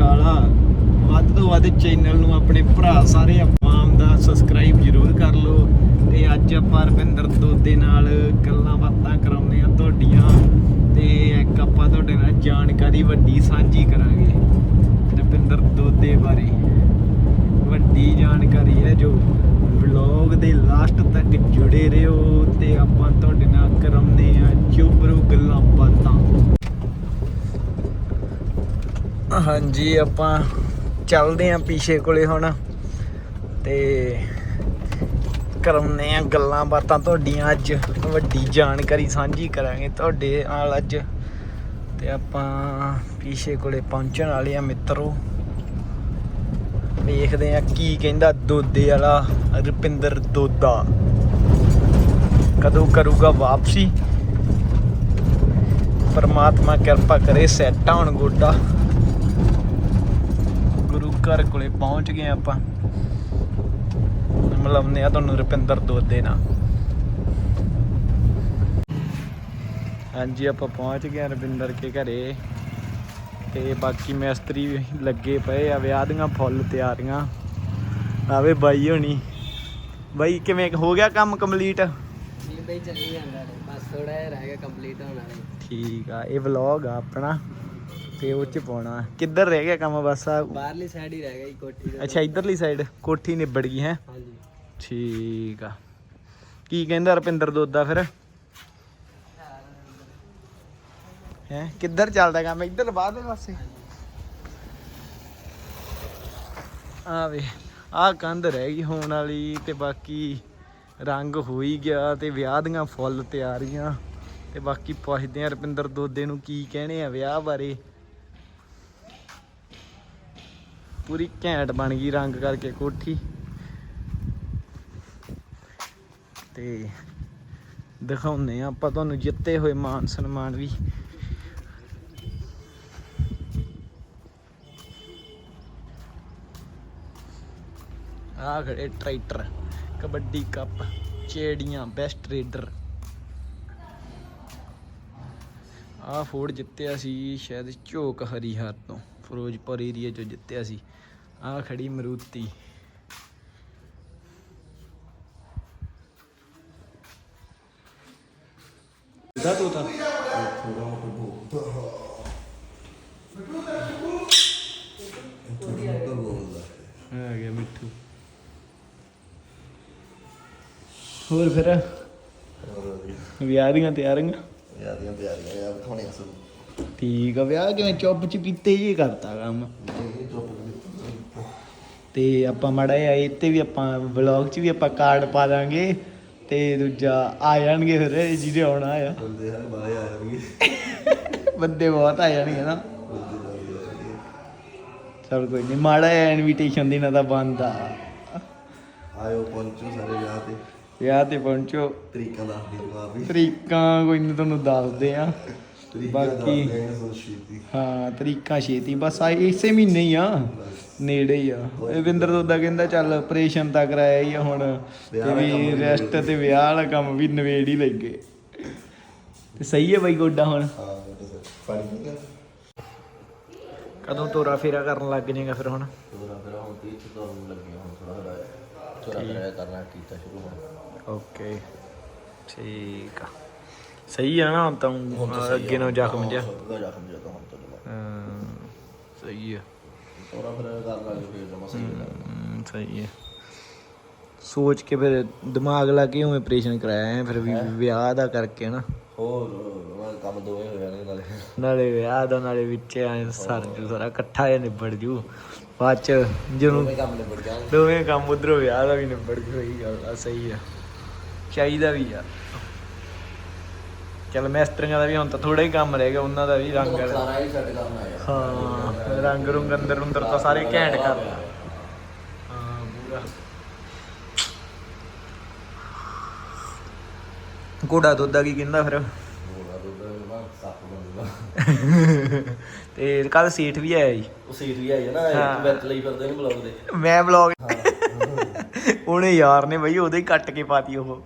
ਹਾਲ ਵੱਧ ਤੋਂ ਵੱਧ ਚੈਨਲ ਨੂੰ ਆਪਣੇ ਭਰਾ ਸਾਰੇ ਆਵਾਮ ਦਾ ਸਬਸਕ੍ਰਾਈਬ ਜ਼ਰੂਰ ਕਰ ਲਓ ਤੇ ਅੱਜ ਆਪਾਂ ਰਵਿੰਦਰ ਦੋਦੇ ਨਾਲ ਗੱਲਾਂ ਬਾਤਾਂ ਕਰਾਉਂਦੇ ਆ ਤੁਹਾਡੀਆਂ ਤੇ ਇੱਕ ਆਪਾਂ ਤੁਹਾਡੇ ਨਾਲ ਜਾਣਕਾਰੀ ਵੱਡੀ ਸਾਂਝੀ ਕਰਾਂਗੇ ਰਵਿੰਦਰ ਦੋਦੇ ਬਾਰੇ। ਵੱਡੀ ਜਾਣਕਾਰੀ ਹੈ ਜੋ ਵਲੌਗ ਦੇ ਲਾਸਟ ਤੱਕ ਜੁੜੇ ਰਹੋ ਤੇ ਆਪਾਂ ਤੁਹਾਡੇ ਨਾਲ ਕਰਾਉਂਦੇ ਆ ਚੁਬਰੂ ਗੱਲਾਂ ਬਾਤਾਂ ਹਾਂਜੀ, ਆਪਾਂ ਚੱਲਦੇ ਆਂ ਪੀਛੇ ਕੋਲੇ ਹੁਣ ਤੇ ਕਰਾਉਂਦੇ ਆ ਗੱਲਾਂ ਬਾਤਾਂ ਤੁਹਾਡੀਆਂ ਅੱਜ। ਵੱਡੀ ਜਾਣਕਾਰੀ ਸਾਂਝੀ ਕਰਾਂਗੇ ਤੁਹਾਡੇ ਨਾਲ ਅੱਜ। ਤੇ ਆਪਾਂ ਪੀਛੇ ਕੋਲੇ ਪਹੁੰਚਣ ਵਾਲੇ ਆ ਮਿੱਤਰੋ। ਵੇਖਦੇ ਆ ਕੀ ਕਹਿੰਦਾ ਦੋਦੇ ਵਾਲਾ ਰੁਪਿੰਦਰ ਦੋਦਾ। ਕਦੋਂ ਕਰੂਗਾ ਵਾਪਸੀ? ਪਰਮਾਤਮਾ ਕਿਰਪਾ ਕਰੇ, ਸੈੱਟ ਹੋਣ ਗੋਡਾ। ਘਰ ਕੋਲੇ ਪਹੁੰਚ ਗਏ ਆਪਾਂ। ਮਿਲਾਉਂਦੇ ਆ ਤੁਹਾਨੂੰ ਰੁਪਿੰਦਰ ਦੋਦੇ ਨਾਲ ਹਾਂਜੀ ਆਪਾਂ ਪਹੁੰਚ ਗਏ ਆ ਰੁਪਿੰਦਰ ਕੇ ਘਰੇ। ਤੇ ਬਾਕੀ ਮਿਸਤਰੀ ਲੱਗੇ ਪਏ ਆ ਵਿਆਹ ਦੀਆਂ ਫੁੱਲ ਤਿਆਰੀਆਂ। ਆਵੇ ਬਾਈ ਹੋਣੀ। ਬਾਈ ਕਿਵੇਂ ਹੋ ਗਿਆ ਕੰਮ ਕੰਪਲੀਟ ਬਈ ਚੱਲੀ ਜਾਂਦਾ ਬਸ ਥੋੜਾ ਜਿਹਾ ਰਹਿ ਗਿਆ ਕੰਪਲੀਟ ਹੋਣ ਵਾਲਾ। ਠੀਕ ਆ ਇਹ ਵਲੌਗ ਆ ਆਪਣਾ। ਤੇ ਉਹ ਚ ਪਾਉਣਾ। ਕਿੱਧਰ ਰਹਿ ਗਿਆ ਕੰਮ ਬਸ ਆ? ਬਾਹਰਲੀ ਸਾਈਡ ਹੀ ਰਹਿ ਗਿਆ ਜੀ ਕੋਠੀ ਦਾ ਅੱਛਾ ਇਧਰਲੀ ਸਾਈਡ ਕੋਠੀ ਨਿਬੜ ਗਈ ਹੈ? ਹਾਂਜੀ। ਠੀਕ ਆ। ਕੀ ਕਹਿੰਦਾ ਰੁਪਿੰਦਰ ਦੋਦਾ ਫਿਰ? ਹੈ? ਕਿੱਧਰ ਚੱਲਦਾ ਕੰਮ? ਇੱਧਰ ਬਾਹਰ ਦੇ ਪਾਸੇ? ਆ ਵੇ ਆ ਕੰਧ ਰਹਿ ਗਈ ਹੋਣ ਵਾਲੀ ਤੇ ਬਾਕੀ ਰੰਗ ਹੋ ਹੀ ਗਿਆ ਤੇ ਵਿਆਹ ਦੀਆਂ ਫੁੱਲ ਤਿਆਰੀਆਂ। ਤੇ ਬਾਕੀ ਪੁੱਛਦੇ ਆ ਰੁਪਿੰਦਰ ਦੋਦੇ ਨੂੰ ਕੀ ਕਹਿਣੇ ਆ ਵਿਆਹ ਬਾਰੇ। ਪੂਰੀ ਘੈਂਟ ਬਣ ਗਈ ਰੰਗ ਕਰਕੇ ਕੋਠੀ। ਤੇ ਦਿਖਾਉਂਦੇ ਆ ਆਪਾਂ ਤੁਹਾਨੂੰ ਜਿੱਤੇ ਹੋਏ ਮਾਨ ਸਨਮਾਨ ਵੀ। ਆ ਖੜੇ ਟਰੈਕਟਰ, ਕਬੱਡੀ ਕੱਪ ਚੇੜੀਆਂ ਬੈਸਟ ਰੇਡਰ। ਆ ਫੋਰਡ ਜਿੱਤਿਆ ਸੀ, ਸ਼ਾਇਦ ਝੋਕ ਹਰੀਹਰ ਤੋਂ, ਫਿਰੋਜ਼ਪੁਰ ਏਰੀਆ ਚੋਂ ਜਿੱਤਿਆ ਸੀ। ਆ ਖੜੀ ਮਰੂਤੀ। ਦਾ ਤੋਤਾ ਆ ਗਿਆ ਮਿੱਠੂ। ਹੋਰ ਫਿਰ? ਵਿਆਹ ਦੀਆਂ ਤਿਆਰੀਆਂ? ਯਾਰੀਆਂ ਪਿਆਰੀਆਂ ਯਾਰ ਖਾਣੀਆਂ ਸਭ ਠੀਕ ਆ ਵਿਆਹ ਕਿਵੇਂ ਚੁੱਪ ਚਪੀਤੇ ਜੀ ਕਰਤਾ ਕੰਮ? ਤੇ ਆਪਾਂ ਮੜਾ ਜਿਹਾ ਇਹ ਤੇ ਵੀ ਆਪਾਂ ਵਲੌਗ 'ਚ ਵੀ ਆਪਾਂ ਕਾਰਡ ਪਾ ਦਾਂਗੇ ਤੇ ਦੂਜਾ ਆ ਜਾਣਗੇ ਫਿਰ ਜਿਹਦੇ ਆਉਣਾ ਆ। ਬੰਦੇ ਹਰ ਬਾਰੇ ਆ ਜਾਣਗੇ। ਬੰਦੇ ਬਹੁਤ ਆ ਜਾਣਗੇ ਨਾ। ਚਲ ਕੋਈ ਨਹੀਂ ਮਾੜਾ ਜਿਹਾ ਇਨਵੀਟੇਸ਼ਨ ਦੇਣਾ ਤਾਂ ਬੰਦ ਆ। ਆਇਓ ਪਹੁੰਚੋ ਸਾਰੇ ਵਿਆਹ ਤੇ। ਵਿਆਹ ਤੇ ਪਹੁੰਚੋ। ਤਰੀਕਾਂ ਦੱਸ ਦੀ ਜਵਾਬ ਵੀ ਤਰੀਕਾਂ ਕੋਈ ਨਹੀਂ ਤੁਹਾਨੂੰ ਦੱਸਦੇ ਆ। ਬਾਕੀ- ਹਾਂ ਤਰੀਕਾਂ ਛੇਤੀ ਬਸ ਆ ਇਸੇ ਮਹੀਨੇ ਹੀ ਆ। ਨੇੜੇ ਹੀ ਆ। ਇਹ ਵਿੰਦਰ ਦੋਦਾ ਕਹਿੰਦਾ ਚੱਲ ਆਪਰੇਸ਼ਨ ਤਾਂ ਕਰਾਇਆ ਹੀ ਆ ਹੁਣ ਤੇ ਵੀ ਰੈਸਟ ਤੇ ਵਿਆਹ ਵਾਲਾ ਕੰਮ ਵੀ ਨਵੇੜ ਹੀ ਲੱਗੇ। ਤੇ ਸਹੀ ਹੈ ਬਾਈ ਗੋਡਾ ਹੁਣ। ਕਦੋਂ ਤੋਰਾ ਫੇਰਾ ਕਰਨ ਲੱਗ ਜਾਏਗਾ ਫਿਰ ਹੁਣ? ਤੋਰਾ ਫਿਰ ਹੁਣ ਤੀ ਚ ਤੋਂ ਲੱਗੇ ਹੁਣ ਥੋੜਾ ਥੋੜਾ ਕਰਿਆ ਕਰਨਾ ਕੀਤਾ ਸ਼ੁਰੂ ਹੁਣ। ਓਕੇ। ਠੀਕ ਆ। ਸਹੀ ਆ ਨਾ ਹੁਣ ਤਾਂ ਹੁਣ ਤਾਂ ਸਹੀ ਅੱਗੇ ਨੂੰ ਜ਼ਖਮ ਜਿਹਾ। ਹਾਂ, ਜ਼ਖਮ ਜਿਹਾ ਤਾਂ ਹੁਣ ਤੋਂ ਜਮਾ। ਹਾਂ, ਸਹੀ ਆ। ਤੋਰਾ ਫਿਰ ਕਰ ਲਾਂਗੇ ਫਿਰ ਜਮਾ ਸਹੀ ਹੋ ਜਾਣਾ। ਹਮ, ਸਹੀ ਹੈ ਸੋਚ ਕੇ ਫਿਰ ਦਿਮਾਗ ਲਾ ਕੇ ਉਵੇਂ ਆਪਰੇਸ਼ਨ ਕਰਾਇਆ ਫਿਰ ਵੀ ਵਿਆਹ ਦਾ ਕਰਕੇ ਨਾ। ਹੋਰ ਮੈਂ ਕੰਮ ਦੋਵੇਂ ਹੋ ਜਾਣਗੇ ਨਾਲੇ। ਨਾਲੇ ਵਿਆਹ ਦਾ ਨਾਲੇ ਵਿੱਚ ਐ ਸਰ ਜੂ ਸਾਰਾ ਇਕੱਠਾ ਜਿਹਾ ਨਿਬੜ ਜੂ। ਬਾਅਦ ਚ ਜਿਹਨੂੰ ਦੋਵੇਂ ਕੰਮ ਨਿਬੜ ਜਾਣਗੇ। ਦੋਵੇਂ ਕੰਮ ਉਧਰੋਂ ਵਿਆਹ ਦਾ ਵੀ ਨਿਬੜ ਜੂ ਸਹੀ ਗੱਲ ਆ ਸਹੀ ਆ। ਚਾਹੀਦਾ ਵੀ ਆ। ਚਲ ਮਿਸਤਰੀਆਂ ਦਾ ਵੀ ਹੁਣ ਤਾਂ ਥੋੜਾ ਹੀ ਕੰਮ ਰਹਿ ਗਿਆ ਉਹਨਾਂ ਦਾ ਵੀ ਰੰਗ ਸਾਰਾ ਹੀ ਸੈੱਟ ਕਰਨਾ ਹੈ ਹਾਂ ਰੰਗ ਰੁੰਗ ਅੰਦਰ ਅੰਦਰ ਤਾਂ ਸਾਰੇ ਘੈਂਟ ਕਰ। ਹਾਂ ਪੂਰਾ। ਕੋੜਾ ਦੁੱਧਾ ਕੀ ਕਹਿੰਦਾ ਫਿਰ? ਤੇ ਕੱਲ ਸੀਟ ਵੀ ਆਇਆ ਜੀ। ਉਹ ਸੀਟ ਵੀ ਆਈ ਹੈ ਨਾ। ਇੱਕ ਬੈਠ ਲਈ ਫਿਰਦੇ ਨੇ ਬਲੌਗ ਦੇ। ਮੈਂ ਵਲੌਗ ਉਹਨੇ ਯਾਰ ਨੇ ਬਈ ਉਹਦੇ ਹੀ ਕੱਟ ਕੇ ਪਾਤੀ ਉਹ।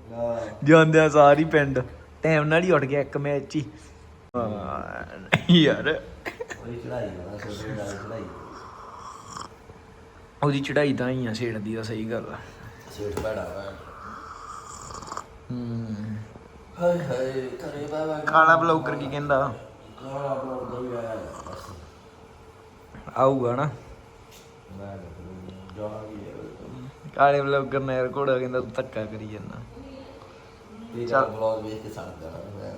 ਜਾਂਦਿਆਂ ਸਾਰੀ ਪਿੰਡ। ਟਾਈਮ ਨਾਲ ਹੀ ਉੱਠ ਗਿਆ ਇੱਕ ਮੈਚ ਹੀ। ਯਾਰ। ਉਹਦੀ ਚੜਾਈ ਉਹਦੀ ਚੜਾਈ ਤਾਂ ਹੀ ਆ ਛੇੜਦੀ ਦਾ ਸਹੀ ਗੱਲ ਆ। ਸੇਠ ਬੜਾ ਵਾ। ਹੂੰ। ਹਾਏ ਹਾਏ ਕਰੇ ਬਾਬਾ ਕਾਲਾ ਬਲੌਗਰ ਕੀ ਕਹਿੰਦਾ? ਕਾਲਾ ਆਊਗਾ ਨਾ। ਕਾਲੇ ਬਲੌਗਰ ਨੇ ਯਾਰ ਘੋੜਾ ਕਹਿੰਦਾ ਤੂੰ ਧੱਕਾ ਕਰੀ ਜਾਂਦਾ। ਇਹ ਚੱਲ। ਚੱਲ ਵਲੌਗ ਵੇਖ ਕੇ ਸੜ ਜਾਣਾ ਮੈਂ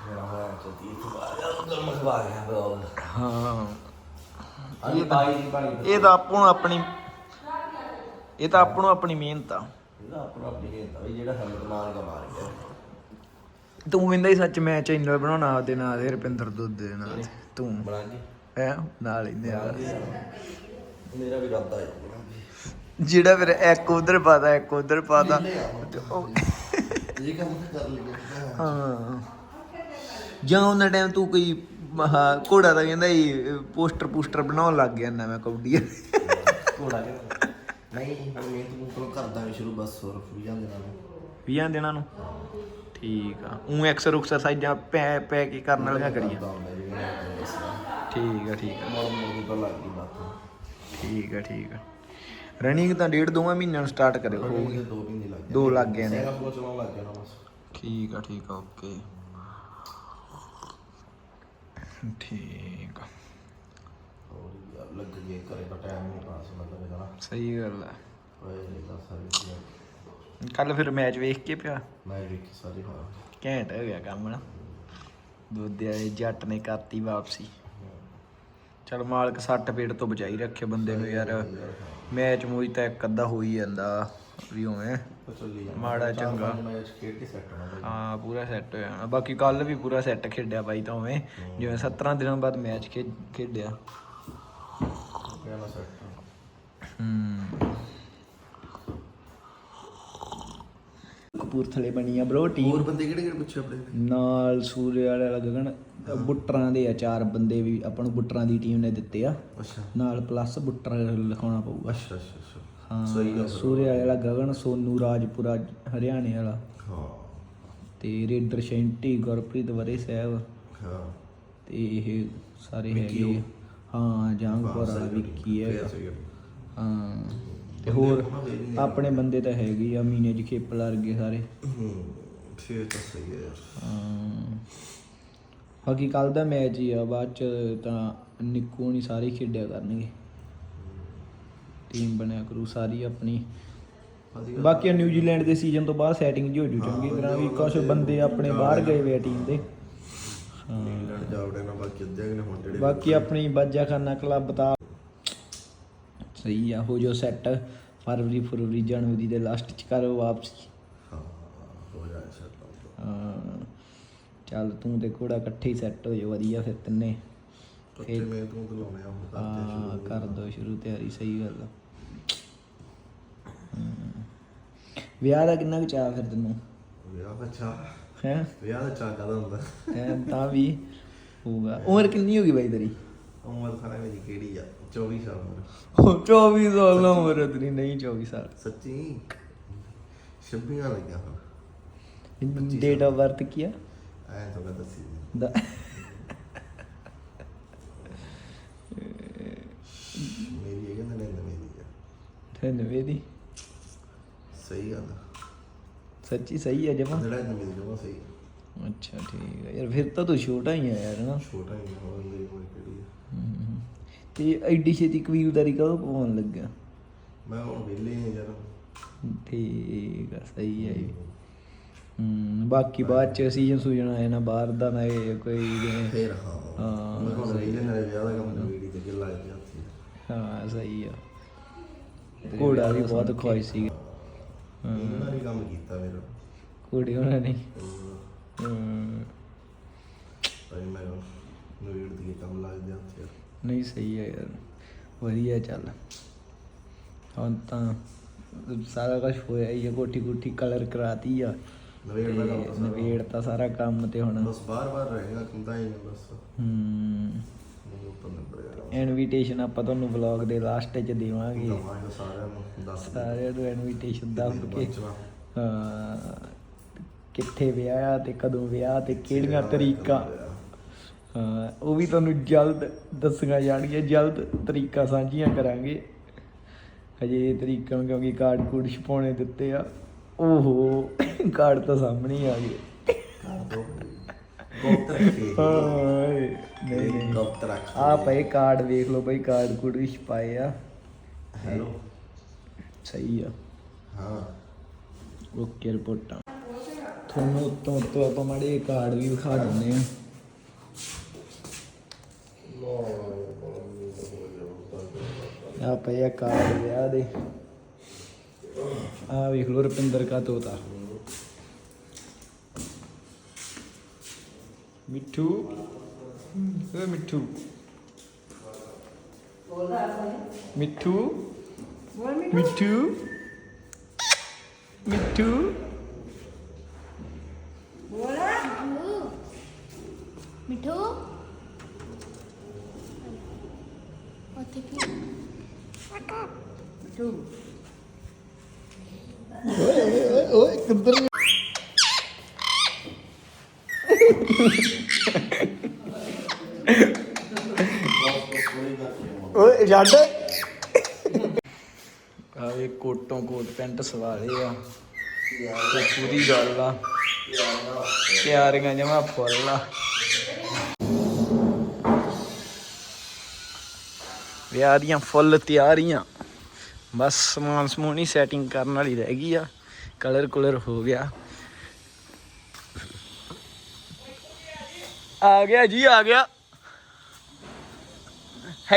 ਮੇਰਾ ਹੋਇਆ ਚਤੀ ਤੂੰ ਆ ਜਾ ਉਧਰ ਮਖਵਾ ਗਿਆ ਵਲੌਗ ਹਾਂ। ਇਹ ਬਾਈ ਦੀ ਬਾਈ ਇਹ ਤਾਂ ਆਪੋ ਨੂੰ ਆਪਣੀ ਇਹ ਤਾਂ ਆਪੋ ਨੂੰ ਆਪਣੀ ਮਿਹਨਤ ਆ। ਇਹਦਾ ਆਪਣਾ ਆਪਣੀ ਮਿਹਨਤ ਆ ਵੀ ਜਿਹੜਾ ਹਿੰਮਤ ਮਾਰ ਕੇ ਮਾਰ ਗਿਆ ਤੂੰ ਕਹਿੰਦਾ ਹੀ ਸੱਚ ਮੈਂ ਚੈਨਲ ਬਣਾਉਣਾ ਆਪਦੇ ਨਾਲ ਦੇ ਰੁਪਿੰਦਰ ਦੁੱਧ ਦੇ ਨਾਲ। ਤੂੰ। ਬਣਾ ਕੇ? ਹੈ? ਨਾਲ ਹੀ ਮੇਰਾ ਵੀ ਇਰਾਦਾ ਹੈ। ਜਿਹੜਾ ਫਿਰ ਇੱਕ ਉਧਰ ਪਾਦਾ ਇੱਕ ਉਧਰ ਪਾਦਾ ਤੇ। ਉਹ ਇਹ ਕੰਮ ਕਰ ਲਿਆ ਹਾਂ। ਜਾਂ ਉਹਨਾਂ ਟਾਈਮ ਤੂੰ ਕੋਈ ਘੋੜਾ ਦਾ ਕਹਿੰਦਾ ਹੀ ਪੋਸਟਰ ਪੋਸਟਰ ਬਣਾਉਣ ਲੱਗ ਗਿਆ ਨਾ ਮੈਂ ਕਬੱਡੀ ਘੋੜਾ ਕੇ ਨਹੀਂ ਹੁਣ ਮਿਹਨਤ ਨੂੰ ਕਰਦਾ ਵੀ ਸ਼ੁਰੂ ਬਸ ਹੋਰ ਵੀ ਜਾਂਦੇ ਨਾਲ 20 ਦਿਨਾਂ ਨੂੰ ਠੀਕ ਆ। ਉਹ ਐਕਸਰ ਐਕਸਰਸਾਈਜ਼ਾਂ ਪੈ ਪੈ ਕੇ ਕਰਨ ਵਾਲੀਆਂ ਕਰੀਏ? ਠੀਕ ਆ ਠੀਕ ਆ। ਮੋੜ ਮੋੜ ਤੋਂ ਲੱਗ ਗਈ ਬਾਤ। ਠੀਕ ਆ ਠੀਕ ਆ। ਰਨਿੰਗ ਤਾਂ ਡੇਢ ਦੋਵਾਂ ਮਹੀਨਿਆਂ ਨੂੰ ਸਟਾਰਟ ਕਰਿਓ। ਹੋਊਗੀ ਦੋ ਮਹੀਨੇ ਲੱਗ ਗਏ ਦੋ ਲੱਗ ਗਏ ਨੇ। ਮੇਰਾ ਫੋਨ ਚਲਾਉਣ ਲੱਗ ਗਿਆ ਨਾ ਬਸ। ਠੀਕ ਆ ਠੀਕ ਆ ਓਕੇ। ਠੀਕ ਆ। ਹੋਰ ਲੱਗ ਗਏ ਘਰੇ ਦਾ ਟਾਈਮ ਨਹੀਂ ਪਾਸ ਹੁੰਦਾ ਮੇਰਾ ਨਾ ਸਹੀ ਗੱਲ ਆ। ਹੋਏ ਜਿਹੜਾ ਸਾਰੇ। ਕੱਲ ਫਿਰ ਮੈਚ ਵੇਖ ਕੇ ਪਿਆ? ਮੈਂ ਵੇਖ ਸਾਰੇ ਹਾਂ। ਘੈਂਟ ਹੋ ਗਿਆ ਕੰਮ ਨਾ। ਦੁੱਧ ਵਾਲੇ ਜੱਟ ਨੇ ਕਰਤੀ ਵਾਪਸੀ। ਚਲ ਮਾਲਕ ਸੱਟ ਪੇਟ ਤੋਂ ਬਚਾਈ ਰੱਖੇ ਬੰਦੇ ਨੂੰ ਯਾਰ। ਮੈਚ ਮੂਚ ਤਾਂ ਇੱਕ ਅੱਧਾ ਹੋ ਹੀ ਜਾਂਦਾ ਵੀ ਉਵੇਂ। ਮਾੜਾ ਚੰਗਾ। ਪੰਜ ਮੈਚ ਖੇਡ ਕੇ ਸੈੱਟ ਹੋਣਾ ਬਾਈ ਹਾਂ ਪੂਰਾ ਸੈੱਟ ਹੋ ਜਾਣਾ। ਬਾਕੀ ਕੱਲ ਵੀ ਪੂਰਾ ਸੈੱਟ ਖੇਡਿਆ ਬਾਈ ਤਾਂ ਉਵੇਂ। ਜਿਵੇਂ 17 ਦਿਨਾਂ ਬਾਅਦ ਮੈਚ ਖੇਡਿਆ। ਹੂੰ। ਕਪੂਰਥਲੇ ਬਣੀ ਆ ਬ్రో ਟੀਮ ਹੋਰ ਬੰਦੇ ਕਿਹੜੇ ਕਿਹੜੇ ਪੁੱਛੇ ਆਪਣੇ? ਨਾਲ ਸੂਰਜ ਵਾਲਾ ਗਗਨ ਬੁੱਟਰਾਂ ਦੇ ਆ ਚਾਰ ਬੰਦੇ ਵੀ ਆਪਾਂ ਨੂੰ ਬੁੱਟਰਾਂ ਦੀ ਟੀਮ ਨੇ ਦਿੱਤੇ ਆ। ਅੱਛਾ। ਨਾਲ ਪਲੱਸ ਬੁੱਟਰ ਲਿਖਾਉਣਾ ਪਊਗਾ। ਅੱਛਾ ਅੱਛਾ ਅੱਛਾ। ਹਾਂ ਸਹੀ ਗੱਲ ਸੂਰਜ ਵਾਲਾ ਗਗਨ ਸੋਨੂ ਰਾਜਪੁਰਾ ਹਰਿਆਣੇ ਵਾਲਾ। ਹਾਂ। ਤੇ ਰੇਡਰ ਸ਼ੈਂਟੀ ਗੁਰਪ੍ਰੀਤ ਵਰੇ ਸਾਹਿਬ। ਹਾਂ। ਤੇ ਇਹ ਸਾਰੇ ਹੈਗੇ ਹਾਂ। ਜੰਗਪੁਰ ਵਾਲਾ ਵਿੱਕੀ ਹੈ। ਸਹੀ ਗੱਲ ਹਾਂ। ਤੇ ਹੋਰ ਆਪਣੇ ਬੰਦੇ ਤਾਂ ਹੈਗੇ ਆ ਮਹੀਨੇ ਚ ਖੇਪਲ ਵਰਗੇ ਸਾਰੇ। ਫੇਰ ਤਾਂ ਸਹੀ ਹੈ ਯਾਰ। ਹਾਂ। ਬਾਕੀ ਕੱਲ ਦਾ ਮੈਚ ਹੀ ਆ ਬਾਅਦ ਚ ਤਾਂ ਨਿੱਕੂ ਨਹੀਂ ਸਾਰੇ ਖੇਡਿਆ ਕਰਨਗੇ। ਟੀਮ ਬਣਿਆ ਕਰੂ ਸਾਰੀ ਆਪਣੀ। ਬਾਕੀ ਨਿਊਜ਼ੀਲੈਂਡ ਦੇ ਸੀਜ਼ਨ ਤੋਂ ਬਾਅਦ ਸੈਟਿੰਗ ਜੀ ਹੋ ਜੂ ਚੰਗੀ ਤਰ੍ਹਾਂ ਵੀ ਕੁਝ ਬੰਦੇ ਆਪਣੇ ਬਾਹਰ ਗਏ ਵੇ ਟੀਮ ਦੇ। ਇੰਗਲੈਂਡ ਜਾਵੜੇ ਨਾ ਬਾਕੀ ਅੱਧੇ ਅਗਲੇ ਹੁਣ ਜਿਹੜੇ ਬਾਕੀ ਆਪਣੀ ਬਾਜਾਖਾਨਾ ਕਲੱਬ ਤਾਂ ਸਹੀ ਆ ਹੋ ਜੋ ਸੈੱਟ ਫਰਵਰੀ ਫਰਵਰੀ ਜਨਵਰੀ ਦੇ ਲਾਸਟ ਚ ਕਰੋ ਵਾਪਸੀ। ਹਾਂ ਹੋ ਜਾਏ ਸੈੱਟ ਹਾਂ ਚੱਲ ਤੂੰ ਤੇ ਕੋੜਾ ਇਕੱਠੇ ਹੀ ਸੈੱਟ ਹੋ ਜਾਓ ਵਧੀਆ ਫਿਰ ਤਿੰਨੇ। ਕੱਟੇ ਮੈਂ ਤੂੰ ਬੁਲਾਉਣੇ ਆ ਹੁਣ ਕਰਦੇ ਹਾਂ ਕਰ ਦੋ ਸ਼ੁਰੂ ਤਿਆਰੀ ਸਹੀ ਗੱਲ ਆ। ਵਿਆਹ ਦਾ ਕਿੰਨਾ ਕੁ ਚਾਹ ਫਿਰ ਤੈਨੂੰ? ਵਿਆਹ ਦਾ ਚਾਹ ਹੈ? ਵਿਆਹ ਦਾ ਚਾਹ ਕਦਾ ਹੁੰਦਾ? ਹੈਂ, ਤਾਂ ਵੀ ਹੋਊਗਾ। ਉਮਰ ਕਿੰਨੀ ਹੋ ਗਈ ਬਾਈ ਤੇਰੀ? ਉਮਰ ਖਾਣਾ ਮੇਰੀ ਕਿਹੜੀ ਆ 24 ਸਾਲ ਉਮਰ। 24 ਸਾਲ ਦੀ ਉਮਰ ਹੈ ਤੇਰੀ ਨਹੀਂ 24 ਸਾਲ। ਸੱਚੀ? ਛੱਬੀਆਂ ਲੱਗਿਆ ਹੁਣ। ਡੇਟ ਆਫ ਬਰਥ ਕੀ ਆ? ਐ ਤਾਂ ਮੈਂ ਦੱਸੀ ਨੀ। ਦਾ ਮੇਰੀ ਇਹ ਕਹਿੰਦੇ ਨੇ ਮੇਰੀ ਆ। ਧੰਨਵਾਦ ਦੀ? ਸਹੀ ਗੱਲ ਆ। ਸੱਚੀ ਸਹੀ ਹੈ ਜਮਾ। ਜਿਹੜਾ ਮੇਰੀ ਜਮਾ ਸਹੀ। ਅੱਛਾ ਠੀਕ ਹੈ ਯਾਰ ਫਿਰ ਤਾਂ ਤੂੰ ਛੋਟਾ ਹੀ ਆ ਯਾਰ ਨਾ ਛੋਟਾ ਹੀ ਹੋ ਮੇਰੀ ਉਮਰ ਕਿਹੜੀ ਆ। ਹਮ। ਤੇ ਐਡੀ ਛੇਤੀ ਕਬੀਲਦਾਰੀ ਕਦੋਂ ਪਵਾਉਣ ਲੱਗਾ? ਮੈਂ ਹੁਣ ਵਿਹਲੇ ਹੀ ਆ ਯਾਰ। ਠੀਕ ਆ ਸਹੀ ਹੈ ਜੀ। ਹਮ ਬਾਕੀ ਬਾਅਦ ਚ ਸੀਜ਼ਨ ਸੂਜਨ ਆਇਆ ਨਾ ਬਾਹਰ ਦਾ ਨਾ ਇਹ ਕੋਈ ਜਿਵੇਂ ਫੇਰ ਹਾਂ। ਹਾਂ, ਮੈਂ ਹੁਣ ਵਿਹਲੇ ਨਾਲੇ ਵਿਆਹ ਦਾ ਕੰਮ ਨਵੀੜੀ ਤੇ ਗਿੱਲ ਹੱਥੀ ਹਾਂ ਸਹੀ ਆ। ਘੋੜਾ ਵੀ ਬਹੁਤ ਖੁਸ਼ ਸੀ ਉਹਨਾਂ ਨੇ ਕੰਮ ਕੀਤਾ ਮੇਰਾ ਘੋੜੇ ਉਹਨਾਂ ਨੇ। ਹੋਰ ਹਮ, ਭਾਈ ਮੈਂ ਨਵੀੜ ਦੀ ਕੰਮ ਲੱਗ ਗਿਆ ਹੱਥੀ ਨਹੀਂ ਸਹੀ ਹੈ ਯਾਰ। ਵਧੀਆ ਚੱਲ। ਹੁਣ ਤਾਂ ਸਾਰਾ ਕੁਝ ਹੋਇਆ ਹੀ ਆ ਕੋਠੀ ਕੋਠੀ ਕਲਰ ਕਰਾਤੀ ਆ। ਨਵੀੜ ਦਾ ਕੰਮ ਤਾਂ ਸਾਰਾ। ਨਵੇੜ ਤਾਂ ਸਾਰਾ ਕੰਮ ਤੇ ਹੁਣ। ਬਸ ਬਾਰ ਬਾਰ ਰਹੇਗਾ ਕੰਦਾ ਹੀ ਬਸ। ਹਮ ਮੈਨੂੰ ਉੱਪਰ ਨੰਬਰ ਯਾਰ ਇਨਵੀਟੇਸ਼ਨ ਆਪਾਂ ਤੁਹਾਨੂੰ ਵਲੌਗ ਦੇ ਲਾਸਟ 'ਚ ਦੇਵਾਂਗੇ। ਦਵਾਂਗਾ ਸਾਰਿਆਂ ਨੂੰ ਦੱਸ ਸਾਰਿਆਂ ਨੂੰ ਇਨਵੀਟੇਸ਼ਨ ਦੱਸ ਕੇ। ਹਾਂ। ਕਿੱਥੇ ਵਿਆਹ ਆ ਤੇ ਕਦੋਂ ਵਿਆਹ ਤੇ ਕਿਹੜੀਆਂ ਤਰੀਕਾਂ? ਹਾਂ ਉਹ ਵੀ ਤੁਹਾਨੂੰ ਜਲਦ ਦੱਸੀਆਂ ਜਾਣਗੀਆਂ ਜਲਦ ਤਰੀਕਾ ਸਾਂਝੀਆਂ ਕਰਾਂਗੇ। ਹਜੇ ਇਹ ਤਰੀਕਾ ਕਿਉਂਕਿ ਕਾਰਡ ਕੂਡ ਛਪਾਉਣੇ ਦਿੱਤੇ ਆ। ਓਹੋ ਕਾਰਡ ਤਾਂ ਸਾਹਮਣੇ ਆ ਗਏ। ਗੁਪਤ ਰੱਖੀ ਹਾਏ ਨਹੀਂ ਨਹੀਂ। ਗੁਪਤ ਰੱਖ ਆ। ਪਏ ਕਾਰਡ ਵੇਖ ਲਓ ਬਈ ਕਾਰਡ ਕੂਡ ਵੀ ਛਪਾਏ ਆ। ਹੈਲੋ। ਸਹੀ ਆ। ਹਾਂ। ਓਕੇ ਰਿਪੋਰਟਾਂ। ਤੁਹਾਨੂੰ ਉੱਤੋਂ ਉੱਤੋਂ ਆਪਾਂ ਮਾੜੇ ਕਾਰਡ ਵੀ ਵਿਖਾ ਦਿੰਦੇ ਆ ਆ ਪਏ ਕਾਰਡ ਵਿਆਹ ਦੇ। ਆ ਵੇਖ ਲਓ ਰੁਪਿੰਦਰ ਕਾ ਤੋਤਾ। ਮਿੱਠੂ ਓਏ ਮਿੱਠੂ। ਮਿੱਠੂ। ਮਿੱਠੂ। ਮਿੱਠੂ। ਮਿੱਠੂ। ਉੱਥੇ ਕੀ? ਓਏ ਓਏ ਓਏ ਕਿੱਧਰ ਓਏ ਛੱਡ ਆ ਇਹ ਕੋਟੋਂ ਕੋਟ ਪੈਂਟ ਸਵਾਲੇ ਆ। ਤੇ ਪੂਰੀ ਗੱਲ ਆ। ਤਿਆਰੀਆਂ ਜਮਾ ਫੁੱਲ ਆ। ਵਿਆਹ ਦੀਆਂ ਫੁੱਲ ਤਿਆਰੀਆਂ। ਬਸ ਸਮਾਨ ਸਮੂਨ ਹੀ ਸੈਟਿੰਗ ਕਰਨ ਵਾਲੀ ਰਹਿ ਗਈ ਆ। ਕਲਰ ਕੁਲਰ ਹੋ ਗਿਆ। ਆ ਗਿਆ ਜੀ, ਆ ਗਿਆ।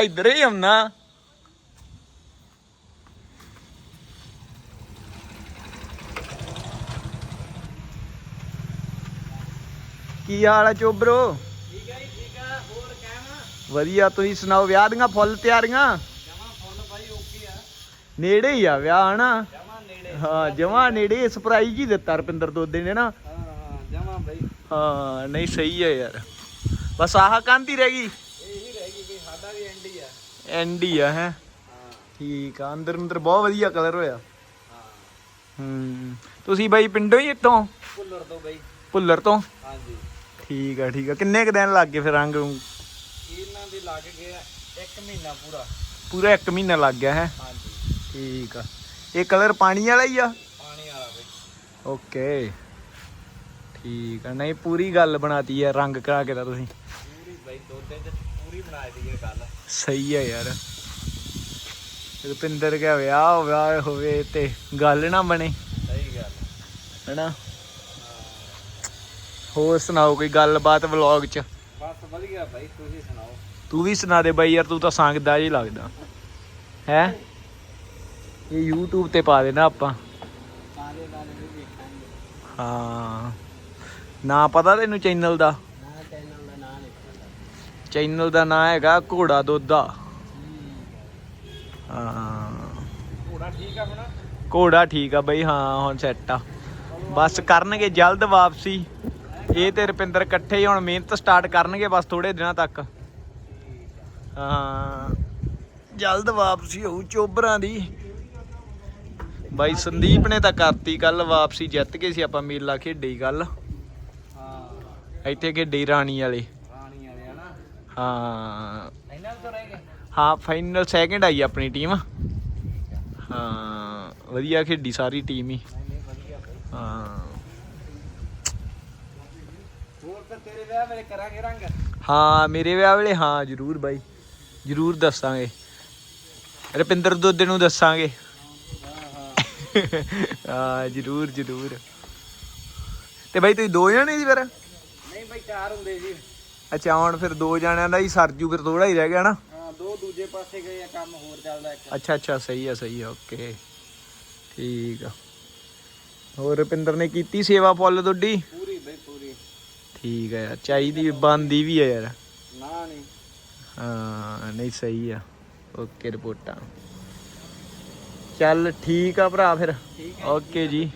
ਇੱਧਰ ਹੀ ਆਉਣਾ। ਕੀ ਹਾਲ ਆ ਚੋਬਰੋ ਠੀਕ ਹੈ ਜੀ ਠੀਕ ਹੈ ਹੋਰ ਕਹਿਣਾ ਵਧੀਆ ਤੁਸੀਂ ਸੁਣਾਓ ਵਿਆਹ ਦੀਆਂ ਫੁੱਲ ਤਿਆਰੀਆਂ? ਜਮਾ ਫੁੱਲ ਬਾਈ ਓਕੇ ਆ। ਨੇੜੇ ਹੀ ਆ ਵਿਆਹ ਹਨਾ? ਜਮਾ ਨੇੜੇ। ਹਾਂ ਜਮਾ ਨੇੜੇ ਸਰਪ੍ਰਾਈਜ਼ ਹੀ ਦਿੱਤਾ ਰਪਿੰਦਰ ਦੋਦੇ ਨੇ ਨਾ ਹਾਂ ਹਾਂ ਜਮਾ ਬਾਈ। ਹਾਂ ਨਹੀਂ ਸਹੀ ਹੈ ਯਾਰ। ਬਸ ਆਹ ਹੀ ਰਹਿ ਗਈ? ਇਹੀ ਰਹਿ ਗਈ ਬਈ ਸਾਡਾ ਵੀ ਐਂਡ ਹੀ ਆ। ਐਂਡ ਹੀ ਆ ਹੈ? ਹਾਂ। ਠੀਕ ਆ ਅੰਦਰ ਅੰਦਰ ਬਹੁਤ ਵਧੀਆ ਕਲਰ ਹੋਇਆ। ਹਾਂ। ਤੁਸੀਂ ਬਾਈ ਪਿੰਡੋਂ ਹੀ ਇੱਥੋਂ? ਕੁੱਲਰ ਤੋਂ ਬਈ। ਭੁੱਲਰ ਤੋਂ? ਹਾਂਜੀ। ਠੀਕ ਆ ਠੀਕ ਆ। ਕਿੰਨੇ ਕ ਦਿਨ ਲੱਗ ਗਏ ਫਿਰ ਰੰਗ? ਦੇ ਲੱਗ ਗਿਆ ਇੱਕ ਮਹੀਨਾ ਪੂਰਾ। ਪੂਰਾ 1 ਮਹੀਨਾ ਲੱਗ ਗਿਆ ਹੈ? ਹਾਂਜੀ। ਠੀਕ ਆ। ਇਹ ਕਲਰ ਪਾਣੀ ਵਾਲਾ ਹੀ ਆ? ਪਾਣੀ ਵਾਲਾ ਬਈ। ਓਕੇ। ਠੀਕ ਆ। ਨਹੀਂ ਪੂਰੀ ਗੱਲ ਬਣਾਤੀ ਹੈ ਰੰਗ ਕਰਾ ਕੇ ਤਾਂ ਤੁਸੀਂ। ਪੂਰੀ ਬਈ ਦੋਦੇ ਚ ਪੂਰੀ ਬਣਾਈ ਦੀ ਇਹ ਗੱਲ। ਸਹੀ ਹੈ ਯਾਰ। ਰੁਪਿੰਦਰ ਕਾ ਵਿਆਹ ਵਿਆਹ ਹੋਵੇ ਤੇ ਗੱਲ ਨਾ ਬਣੇ। ਸਹੀ ਗੱਲ। ਹੈਨਾ? ਹੋਰ ਸੁਣਾਓ ਕੋਈ ਗੱਲਬਾਤ ਵਲੌਗ ਚ? ਬਸ ਵਧੀਆ ਬਾਈ ਤੁਸੀਂ ਸੁਣਾਓ? ਤੂੰ ਵੀ ਸੁਣਾ ਦੇ ਬਾਈ ਯਾਰ, ਤੂੰ ਤਾਂ ਸੰਗਦਾ ਜੀ ਲੱਗਦਾ। ਹੈ? ਇਹ YouTube ਤੇ ਪਾ ਦੇਣਾ ਆਪਾਂ। ਹਾਂ। ਨਾ ਪਤਾ ਤੈਨੂੰ ਚੈਨਲ ਦਾ? ਚੈਨਲ ਦਾ ਨਾਂ ਨਾਮ ਹੈਗਾ ਘੋੜਾ ਦੋਦਾ। ਹਾਂ। ਘੋੜਾ ਠੀਕ ਆ ਹੁਣ ਘੋੜਾ ਠੀਕ ਆ ਬਈ, ਹਾਂ, ਹੁਣ ਸੈੱਟ ਆ। ਬਸ ਕਰਨਗੇ ਜਲਦ ਵਾਪਸੀ। ਇਹ ਤੇ ਰੁਪਿੰਦਰ ਇਕੱਠੇ ਹੀ ਹੁਣ ਮਿਹਨਤ ਸਟਾਰਟ ਕਰਨਗੇ ਬਸ ਥੋੜੇ ਦਿਨਾਂ ਤੱਕ। ਹਾਂ। ਜਲਦ ਵਾਪਸੀ ਹੋਊ ਚੋਬਰਾਂ ਦੀ। ਬਾਈ ਸੰਦੀਪ ਨੇ ਤਾਂ ਕਰਤੀ ਕੱਲ ਵਾਪਸੀ ਜਿੱਤ ਗਏ ਸੀ ਆਪਾਂ ਮੇਲਾ ਖੇਡੀ ਕੱਲ ਹਾਂ। ਇੱਥੇ ਖੇਡੀ ਰਾਣੀ ਵਾਲੇ। ਰਾਣੀ ਵਾਲੇ ਹਾਂ। ਇਹਨਾਂ ਤੋਂ ਰਹਿ ਗਏ? ਹਾਂ ਫਾਈਨਲ ਸੈਕਿੰਡ ਆਈ ਆਪਣੀ ਟੀਮ ਹਾਂ ਵਧੀਆ ਖੇਡੀ ਸਾਰੀ ਟੀਮ ਹੀ। ਹਾਂ। ਹੋਰ ਤਾਂ ਤੇਰੇ ਵਿਆਹ ਵੇਲੇ ਕਰਾਂਗੇ ਰੰਗ? ਹਾਂ ਮੇਰੇ ਵਿਆਹ ਵੇਲੇ ਹਾਂ ਜਰੂਰ ਬਾਈ। ਜਰੂਰ ਦੱਸਾਂਗੇ। ਰੁਪਿੰਦਰ ਦੋਦੇ ਨੂੰ ਦੱਸਾਂਗੇ। ਹਾਂ ਜਰੂਰ ਜਰੂਰ। ਤੇ ਬਾਈ ਤੁਸੀਂ ਦੋ ਜਣੇ ਸੀ ਫਿਰ? ਨਹੀਂ ਬਾਈ ਚਾਰ ਹੁੰਦੇ ਜੀ ਅੱਛਾ ਹੁਣ ਫਿਰ ਦੋ ਜਣਿਆਂ ਦਾ ਹੀ ਸਰਜੂ ਫਿਰ ਥੋੜਾ ਹੀ ਰਹਿ ਗਿਆ ਨਾ? ਹਾਂ ਦੋ ਦੂਜੇ ਪਾਸੇ ਗਏ ਆ ਕੰਮ ਹੋਰ ਚੱਲਦਾ ਇੱਕ। ਅੱਛਾ ਅੱਛਾ ਸਹੀ ਆ ਸਹੀ ਆ ਓਕੇ। ਠੀਕ ਆ। ਹੋਰ ਰੁਪਿੰਦਰ ਨੇ ਕੀਤੀ ਸੇਵਾ ਫੁੱਲ ਤੁਹਾਡੀ? ਪੂਰੀ ਬਈ ਪੂਰੀ। ਠੀਕ ਆ ਯਾਰ ਚਾਹੀਦੀ ਬੰਦੀ ਵੀ ਆ ਯਾਰ। ਨਾ ਨਹੀਂ। ਹਾਂ ਨਹੀਂ ਸਹੀ ਆ। ਓਕੇ ਰਿਪੋਰਟਾਂ। ਚੱਲ ਠੀਕ ਆ ਭਰਾ ਫਿਰ। ਓਕੇ ਜੀ।